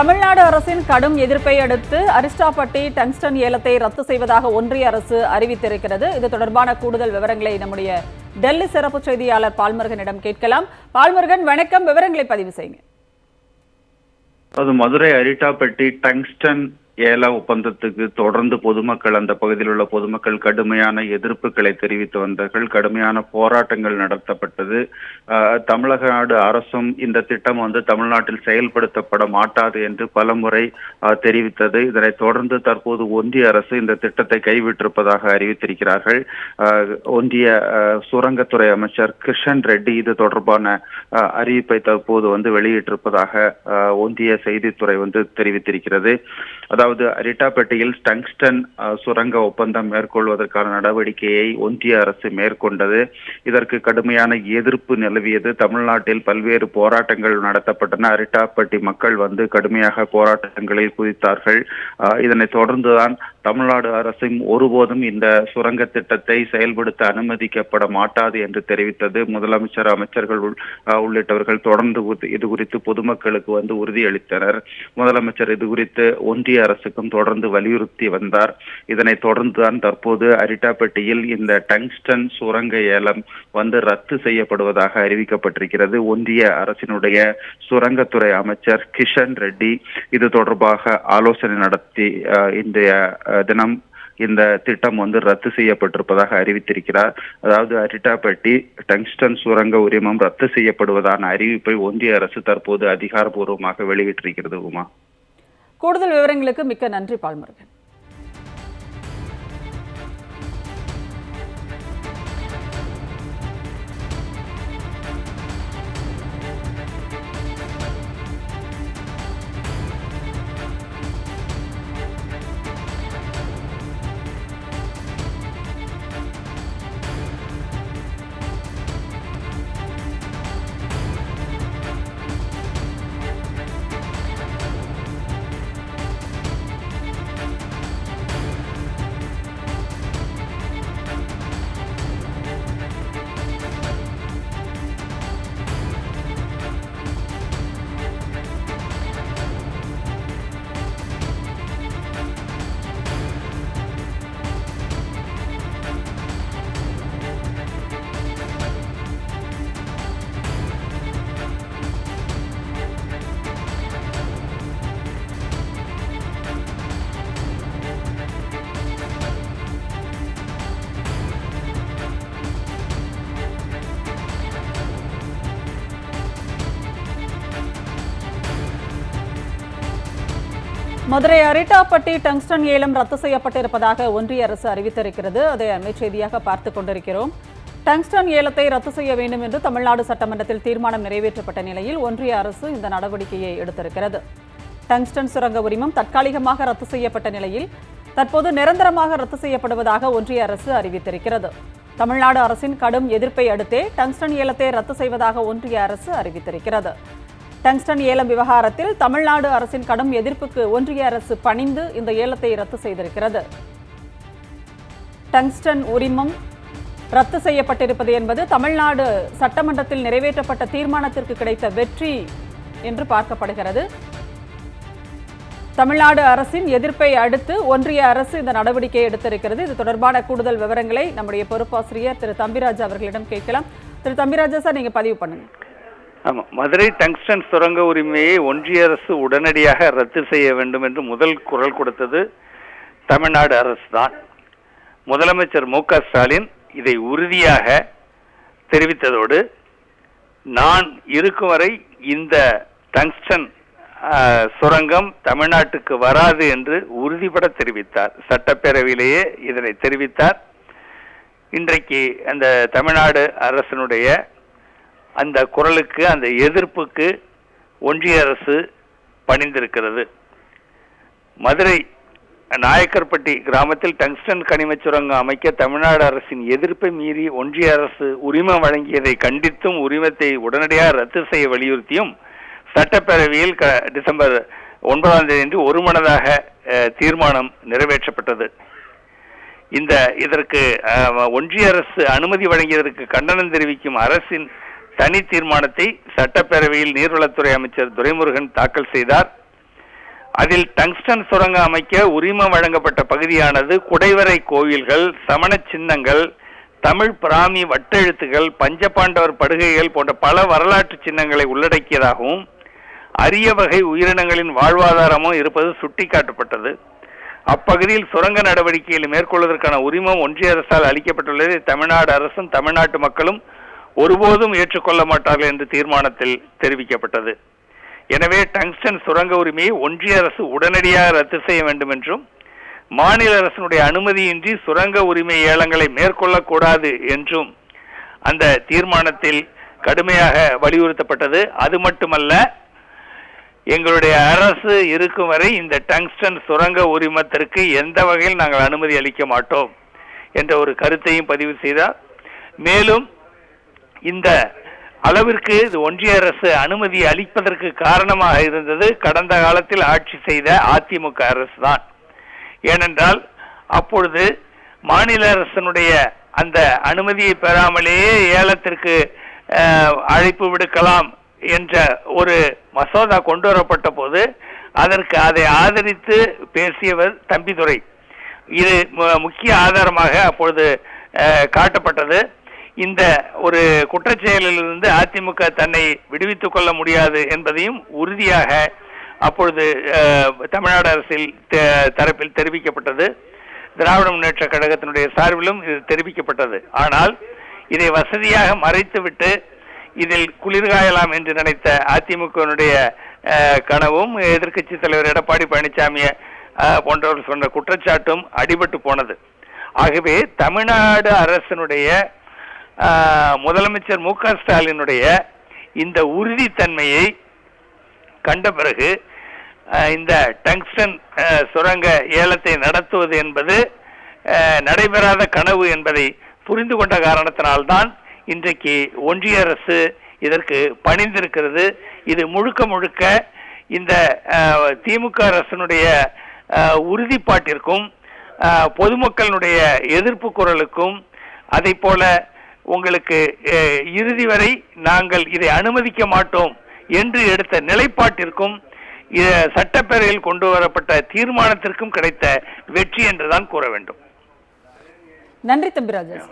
தமிழ்நாடு அரசின் கடும் எதிர்ப்பை அடுத்து அரிஸ்டாபட்டி டங்ஸ்டன் ஏலத்தை ரத்து செய்வதாக ஒன்றிய அரசு அறிவித்திருக்கிறது. இது தொடர்பான கூடுதல் விவரங்களை நம்முடைய டெல்லி சிறப்பு செய்தியாளர் பால்முருகனிடம் கேட்கலாம். பால்முருகன் வணக்கம். விவரங்களை பதிவு செய்யுங்க. அது மதுரை அரிட்டாப்பட்டி டங்ஸ்டன் ஏல ஒப்பந்தத்துக்கு தொடர்ந்து பொதுமக்கள் அந்த பகுதியில் உள்ள பொதுமக்கள் கடுமையான எதிர்ப்புகளை தெரிவித்து வந்தார்கள். கடுமையான போராட்டங்கள் நடத்தப்பட்டது. தமிழக நாடு அரசும் இந்த திட்டம் வந்து தமிழ்நாட்டில் செயல்படுத்தப்பட மாட்டாது என்று பலமுறை தெரிவித்தது. இதனைத் தொடர்ந்து தற்போது ஒன்றிய அரசு இந்த திட்டத்தை கைவிட்டிருப்பதாக அறிவித்திருக்கிறார்கள். ஆஹ், ஒன்றிய ஆஹ், சுரங்கத்துறை அமைச்சர் கிருஷ்ணன் ரெட்டி இது தொடர்பான அறிவிப்பை தற்போது வந்து வெளியிட்டிருப்பதாக ஆஹ், ஒன்றிய செய்தித்துறை வந்து தெரிவித்திருக்கிறது. அதாவது அரிட்டாப்பேட்டையில் டங்ஸ்டன் சுரங்க ஒப்பந்தம் மேற்கொள்வதற்கான நடவடிக்கையை ஒன்றிய அரசு மேற்கொண்டது. இதற்கு கடுமையான எதிர்ப்பு நிலவியது. தமிழ்நாட்டில் பல்வேறு போராட்டங்கள் நடத்தப்பட்டன. அரிட்டாப்பட்டி மக்கள் வந்து கடுமையாக போராட்டங்களில் குதித்தார்கள். இதனைத் தொடர்ந்துதான் தமிழ்நாடு அரசும் ஒருபோதும் இந்த சுரங்க திட்டத்தை செயல்படுத்த அனுமதிக்கப்பட மாட்டாது என்று தெரிவித்தது முதலமைச்சர் அமைச்சர்கள் உள்- உள்ளிட்டவர்கள். தொடர்ந்து இது குறித்து பொதுமக்களுக்கு வந்து உறுதியளித்தனர். முதலமைச்சர் இது குறித்து ஒன்றிய அரசுக்கும் தொடர்ந்து வலியுறுத்தி வந்தார். இதனை தொடர்ந்துதான் தற்போது அரிட்டாப்பட்டியில் இந்த டங்ஸ்டன் சுரங்க ஏலம் வந்து ரத்து செய்யப்படுவதாக அறிவிக்கப்பட்டிருக்கிறது. ஒன்றிய அரசினுடைய சுரங்கத்துறை அமைச்சர் கிஷன் ரெட்டி இது தொடர்பாக ஆலோசனை நடத்தி ஆஹ், இன்றைய தினம் இந்த திட்டம் வந்து ரத்து செய்யப்பட்டிருப்பதாக அறிவித்திருக்கிறார். அதாவது அரிட்டாப்பட்டி டங்ஸ்டன் சுரங்க உரிமம் ரத்து செய்யப்படுவதான அறிவிப்பை ஒன்றிய அரசு தற்போது அதிகாரப்பூர்வமாக வெளியிட்டிருக்கிறது உமா. கூடுதல் விவரங்களுக்கு மிக்க நன்றி பால்முருகன். மதுரை அரிட்டாப்பட்டி டங்ஸ்டன் ஏலம் ரத்து செய்யப்பட்டிருப்பதாக ஒன்றிய அரசு அறிவித்திருக்கிறது. அதை அமைச்செய்தியாக செய்தியாக பார்த்துக் கொண்டிருக்கிறோம். டங்ஸ்டன் ஏலத்தை ரத்து செய்ய வேண்டும் என்று தமிழ்நாடு சட்டமன்றத்தில் தீர்மானம் நிறைவேற்றப்பட்ட நிலையில் ஒன்றிய அரசு இந்த நடவடிக்கையை எடுத்திருக்கிறது. டங்ஸ்டன் சுரங்க உரிமம் தற்காலிகமாக ரத்து செய்யப்பட்ட நிலையில் தற்போது நிரந்தரமாக ரத்து செய்யப்படுவதாக ஒன்றிய அரசு அறிவித்திருக்கிறது. தமிழ்நாடு அரசின் கடும் எதிர்ப்பை அடுத்தே டங்ஸ்டன் ஏலத்தை ரத்து செய்வதாக ஒன்றிய அரசு அறிவித்திருக்கிறது. டங்ஸ்டன் ஏலம் விவகாரத்தில் தமிழ்நாடு அரசின் கடும் எதிர்ப்புக்கு ஒன்றிய அரசு பணிந்து இந்த ஏலத்தை ரத்து செய்திருக்கிறது. டங்ஸ்டன் உரிமம் ரத்து செய்யப்பட்டிருப்பது என்பது தமிழ்நாடு சட்டமன்றத்தில் நிறைவேற்றப்பட்ட தீர்மானத்திற்கு கிடைத்த வெற்றி என்று பார்க்கப்படுகிறது. தமிழ்நாடு அரசின் எதிர்ப்பை அடுத்து ஒன்றிய அரசு இந்த நடவடிக்கையை எடுத்திருக்கிறது. இது தொடர்பான கூடுதல் விவரங்களை நம்முடைய பொறுப்பாசிரியர் திரு தம்பிராஜா அவர்களிடம் கேட்கலாம். திரு தம்பிராஜா சார் நீங்கள் பதிவு பண்ணுங்க. ஆமாம் மதுரை டங்ஸ்டன் சுரங்க உரிமையை ஒன்றிய அரசு உடனடியாக ரத்து செய்ய வேண்டும் என்று முதல் குரல் கொடுத்தது தமிழ்நாடு அரசு தான் முதலமைச்சர் மு க ஸ்டாலின் இதை உறுதியாக தெரிவித்ததோடு நான் இருக்கும் வரை இந்த டங்ஸ்டன் சுரங்கம் தமிழ்நாட்டுக்கு வராது என்று உறுதிபட தெரிவித்தார். சட்டப்பேரவையிலேயே இதனை தெரிவித்தார். இன்றைக்கு அந்த தமிழ்நாடு அரசினுடைய அந்த குரலுக்கு அந்த எதிர்ப்புக்கு ஒன்றிய அரசு பணிந்திருக்கிறது. மதுரை நாயக்கர்பட்டி கிராமத்தில் டங்ஸ்டன் கனிமச் சுரங்கம் அமைக்க தமிழ்நாடு அரசின் எதிர்ப்பை மீறி ஒன்றிய அரசு உரிமம் வழங்கியதை கண்டித்தும் உரிமத்தை உடனடியாக ரத்து செய்ய வலியுறுத்தியும் சட்டப்பேரவையில் க டிசம்பர் ஒன்பதாம் தேதி ஒருமனதாக அஹ், தீர்மானம் நிறைவேற்றப்பட்டது. இந்த இதற்கு அஹ், ஒன்றிய அரசு அனுமதி வழங்கியதற்கு கண்டனம் தெரிவிக்கும் அரசின் தனி தீர்மானத்தை சட்டப்பேரவையில் நீர்வளத்துறை அமைச்சர் துரைமுருகன் தாக்கல் செய்தார். அதில் டங்ஸ்டன் சுரங்கம் அமைக்க உரிமம் வழங்கப்பட்ட பகுதியானது குடைவரை கோயில்கள் சமண சின்னங்கள் தமிழ் பிராமி வட்டெழுத்துகள் பஞ்சபாண்டவர் படுகைகள் போன்ற பல வரலாற்று சின்னங்களை உள்ளடக்கியதாகவும் அரிய வகை உயிரினங்களின் வாழ்வாதாரமும் இருப்பது சுட்டிக்காட்டப்பட்டது. அப்பகுதியில் சுரங்க நடவடிக்கைகளை மேற்கொள்வதற்கான உரிமம் ஒன்றிய அரசால் அளிக்கப்பட்டுள்ளதை. தமிழ்நாடு அரசும் தமிழ்நாட்டு மக்களும் ஒருபோதும் ஏற்றுக்கொள்ள மாட்டார்கள் என்று தீர்மானத்தில் தெரிவிக்கப்பட்டது. எனவே டங்ஸ்டன் சுரங்க உரிமையை ஒன்றிய அரசு உடனடியாக ரத்து செய்ய வேண்டும் என்றும் மாநில அரசினுடைய அனுமதியின்றி சுரங்க உரிமை ஏலங்களை மேற்கொள்ளக்கூடாது என்றும் அந்த தீர்மானத்தில் கடுமையாக வலியுறுத்தப்பட்டது. அது மட்டுமல்ல எங்களுடைய அரசு இருக்கும் வரை இந்த டங்ஸ்டன் சுரங்க உரிமத்திற்கு எந்த வகையில் நாங்கள் அனுமதி அளிக்க மாட்டோம் என்ற ஒரு கருத்தையும் பதிவு செய்தார். மேலும் இந்த அளவிற்கு இது ஒன்றிய அரசு அனுமதி அளிப்பதற்கு காரணமாக இருந்தது கடந்த காலத்தில் ஆட்சி செய்த அதிமுக அரசு தான் ஏனென்றால் அப்பொழுது மாநில அரசனுடைய அந்த அனுமதியை பெறாமலேயே ஏலத்திற்கு அழைப்பு விடுக்கலாம் என்ற ஒரு மசோதா கொண்டு வரப்பட்ட போது அதற்கு அதை ஆதரித்து பேசியவர் தம்பிதுரை. இது மு- முக்கிய ஆதாரமாக அப்பொழுது காட்டப்பட்டது. இந்த ஒரு குற்றச்செயலிலிருந்து அதிமுக தன்னை விடுவித்துக் கொள்ள முடியாது என்பதையும் உறுதியாக அப்பொழுது தமிழ்நாடு அரசில் தரப்பில் தெரிவிக்கப்பட்டது. திராவிட முன்னேற்ற கழகத்தினுடைய சார்பிலும் இது தெரிவிக்கப்பட்டது. ஆனால் இதை வசதியாக மறைத்துவிட்டு இதில் குளிர்காயலாம் என்று நினைத்த அதிமுகவினுடைய கனவும் எதிர்க்கட்சி தலைவர் எடப்பாடி பழனிசாமி போன்றவர் சொன்ன குற்றச்சாட்டும் அடிபட்டு போனது. ஆகவே தமிழ்நாடு அரசினுடைய முதலமைச்சர் மு க ஸ்டாலினுடைய இந்த உறுதித்தன்மையை கண்ட பிறகு இந்த டங்ஸ்டன் சுரங்க ஏலத்தை நடத்துவது என்பது நடைபெறாத கனவு என்பதை புரிந்து கொண்ட காரணத்தினால்தான் இன்றைக்கு ஒன்றிய அரசு இதற்கு பணிந்திருக்கிறது. இது முழுக்க முழுக்க இந்த திமுக அரசினுடைய உறுதிப்பாட்டிற்கும் பொதுமக்களுடைய எதிர்ப்பு குரலுக்கும் அதை போல உங்களுக்கு இறுதி வரை நாங்கள் இதை அனுமதிக்க மாட்டோம் என்று எடுத்த நிலைப்பாட்டிற்கும் சட்டப்பேரவையில் கொண்டு வரப்பட்ட தீர்மானத்திற்கும் கிடைத்த வெற்றி என்றுதான் கூற வேண்டும். நன்றி தம்பிராஜன்